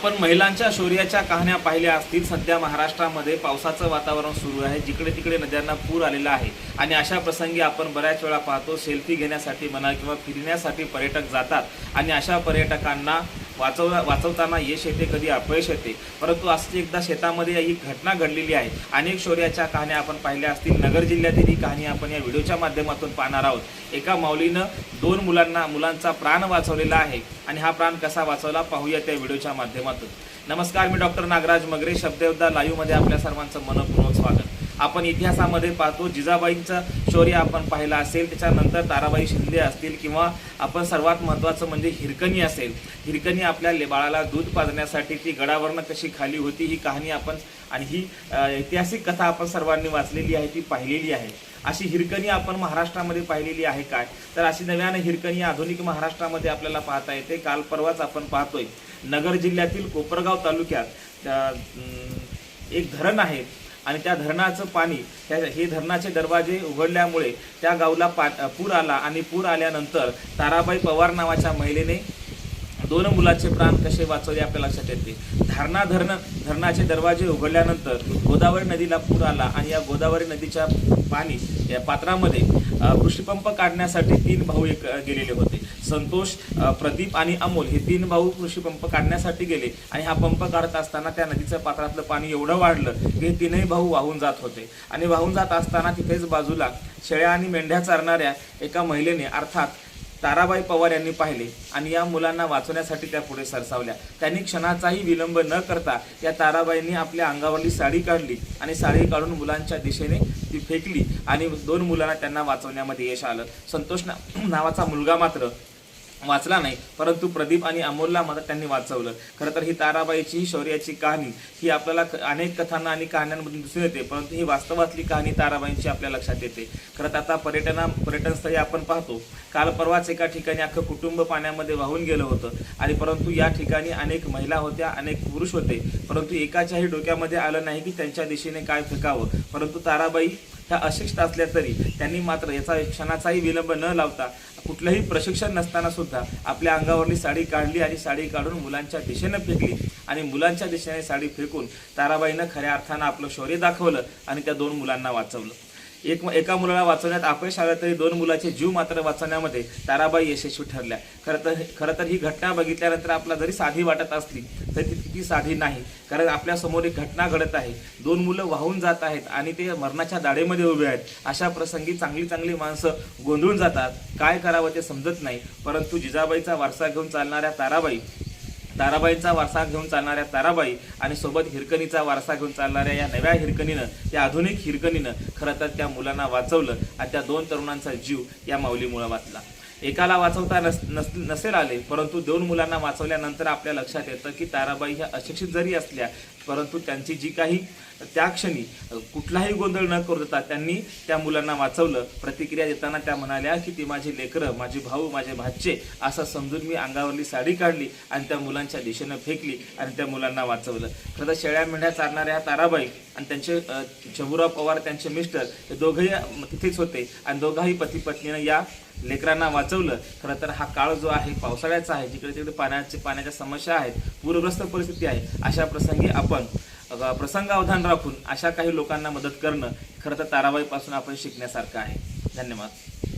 आपण महिलांच्या शौर्याच्या कहाण्या पाहिल्या असतील. सध्या महाराष्ट्रामध्ये पावसाचं वातावरण सुरू आहे. जिकडे तिकडे नद्यांना पूर आलेला आहे. आणि अशा प्रसंगी आपण बऱ्याच वेळा पाहतो सेल्फी घेण्यासाठी म्हणा किंवा फिरण्यासाठी पर्यटक जातात. आणि अशा पर्यटकांना वाचव वाचवताना यश येते कधी अपयश येते. परंतु असली एकदा शेतामध्ये ही घटना घडलेली आहे. अनेक शौर्याच्या कहाण्या आपण पाहिल्या असतील. नगर जिल्ह्यातील ही कहाणी आपण या व्हिडिओच्या माध्यमातून पाहणार आहोत. एका माऊलीनं दोन मुलांना मुलांचा प्राण वाचवलेला आहे आणि हा प्राण कसा वाचवला पाहूया त्या व्हिडिओच्या माध्यमातून. नमस्कार मी डॉक्टर नागराज मगरे शब्दयोद्धा लाईव्हमध्ये आपल्या सर्वांचं मनपूर्वक स्वागत. आपण इतिहासामध्ये पाहतो जिजाबाईंचं शौर्य आपण पाहिलं असेल त्याच्यानंतर ताराबाई शिंदे असतील किंवा आपण सर्वात महत्त्वाचं म्हणजे हिरकणी असेल. हिरकणी आपल्या बाळाला दूध पाजण्यासाठी ती गडावरनं कशी खाली होती ही कहाणी आपण आणि ही ऐतिहासिक कथा आपण सर्वांनी वाचलेली आहे ती पाहिलेली आहे. अशी हिरकणी आपण महाराष्ट्रामध्ये पाहिलेली आहे काय? तर अशी नव्यानं हिरकणी आधुनिक महाराष्ट्रामध्ये आपल्याला पाहता येते. काल परवाच आपण पाहतोय नगर जिल्ह्यातील कोपरगाव तालुक्यात एक धरण आहे. आणि त्या धरणाचं पाणी त्या हे धरणाचे दरवाजे उघडल्यामुळे त्या गावला पा पूर आला आणि पूर आल्यानंतर ताराबाई पवार नावाच्या महिलेने दोन मुलाचे प्राण कसे वाचवले आपल्या लक्षात येते. धारणा धरण धरणाचे दरवाजे उघडल्यानंतर गोदावरी नदीला पूर आला आणि या गोदावरी नदीच्या पाणी या पात्रामध्ये कृषीपंप काढण्यासाठी तीन भाऊ एक गेलेले होते. संतोष प्रदीप आणि अमोल हे तीन भाऊ कृषीपंप काढण्यासाठी गेले. आणि हा पंप काढत असताना त्या नदीच्या पात्रातलं पाणी एवढं वाढलं की हे तीनही भाऊ वाहून जात होते. आणि वाहून जात असताना तिथेच बाजूला शेळ्या आणि मेंढ्या चारणाऱ्या एका महिलेने अर्थात ताराबाई पवार यांनी पाहिले आणि या मुलांना वाचवण्यासाठी त्या पुढे सरसावल्या. त्यांनी क्षणाचाही विलंब न करता या ताराबाईंनी आपल्या अंगावरली साडी काढली आणि साडी काढून मुलांच्या दिशेने ती फेकली आणि दोन मुलांना त्यांना वाचवण्यामध्ये यश आलं. संतोष ना नावाचा मुलगा मात्र वाचला नाही. परंतु प्रदीप आणि अमोलला मात्र त्यांनी वाचवलं. खरं तर ही ताराबाईची ही शौर्याची कहाणी ही आपल्याला क- अनेक कथांना आणि कहाण्यांमधून दिसून येते परंतु ही वास्तवातली कहाणी ताराबाईंची आपल्या लक्षात येते. खरं तर आता पर्यटना पर्यटनस्थळी आपण पाहतो काल परवाच एका ठिकाणी अख्खं कुटुंब पाण्यामध्ये वाहून गेलं होतं. आणि परंतु या ठिकाणी अनेक महिला होत्या अनेक पुरुष होते. परंतु एकाच्याही डोक्यामध्ये आलं नाही की त्यांच्या दिशेने काय फेकावं. परंतु ताराबाई ह्या अशिक्षित असल्या तरी त्यांनी मात्र याचा क्षणाचाही विलंब न लावता कुठलंही प्रशिक्षण नसताना सुद्धा आपल्या अंगावरली साडी काढली आणि साडी काढून मुलांच्या दिशेनं फेकली. आणि मुलांच्या दिशेने साडी फेकून ताराबाईनं खऱ्या अर्थानं आपलं शौर्य दाखवलं आणि त्या दोन मुलांना वाचवलं. एक एका मुलाला वाचवण्यात अपयश आलं तरी दोन मुलाचे जीव मात्र वाचवण्यामध्ये ताराबाई यशस्वी ठरल्या. खरं तर खरं तर ही घटना बघितल्यानंतर आपला जरी साधी वाटत असली तरी ती तितकी साधी नाही. कारण आपल्यासमोर एक घटना घडत आहे. दोन मुलं वाहून जात आहेत आणि ते मरणाच्या दाढेमध्ये उभे आहेत. अशा प्रसंगी चांगली चांगली माणसं गोंधळून जातात. काय करावं ते समजत नाही. परंतु जिजाबाईचा वारसा घेऊन चालणाऱ्या ताराबाई ताराबाईंचा वारसा घेऊन चालणाऱ्या ताराबाई आणि सोबत हिरकणीचा वारसा घेऊन चालणाऱ्या या नव्या हिरकणीनं या आधुनिक हिरकणीनं खरं तर त्या मुलांना वाचवलं आणि त्या दोन तरुणांचा जीव या माऊलीमुळं वाचला. एकाला वाचवता नस नस- नसेल आले परंतु दोन मुलांना वाचवल्यानंतर आपल्या लक्षात येतं की ताराबाई ह्या अशिक्षित जरी असल्या परंतु त्यांची जी काही त्या क्षणी कुठलाही गोंधळ न करू देता त्यांनी त्या मुलांना वाचवलं प्रतिक्रिया देताना त्या म्हणाल्या की ती माझी लेकरं माझे भाऊ माझे भाचे असं समजून मी अंगावरली साडी काढली आणि त्या मुलांच्या दिशेनं फेकली आणि त्या मुलांना वाचवलं. खरं शेळ्या मेंढ्या चारणाऱ्या ह्या ताराबाई आणि त्यांचे शंभूराव पवार त्यांचे मिस्टर हे दोघंही तिथेच होते आणि दोघाही पती पत्नीनं या लेकरांना वाचवलं खरं तर हा काळ जो आहे पावसाळ्याचा आहे जिकडे तिकडे पाण्याचे पाण्याच्या समस्या आहेत पूरग्रस्त परिस्थिती आहे अशा प्रसंगी आपण प्रसंगावधान राखून अशा काही लोकांना मदत करणं खरं तर ताराबाईपासून आपण शिकण्यासारखं आहे. धन्यवाद.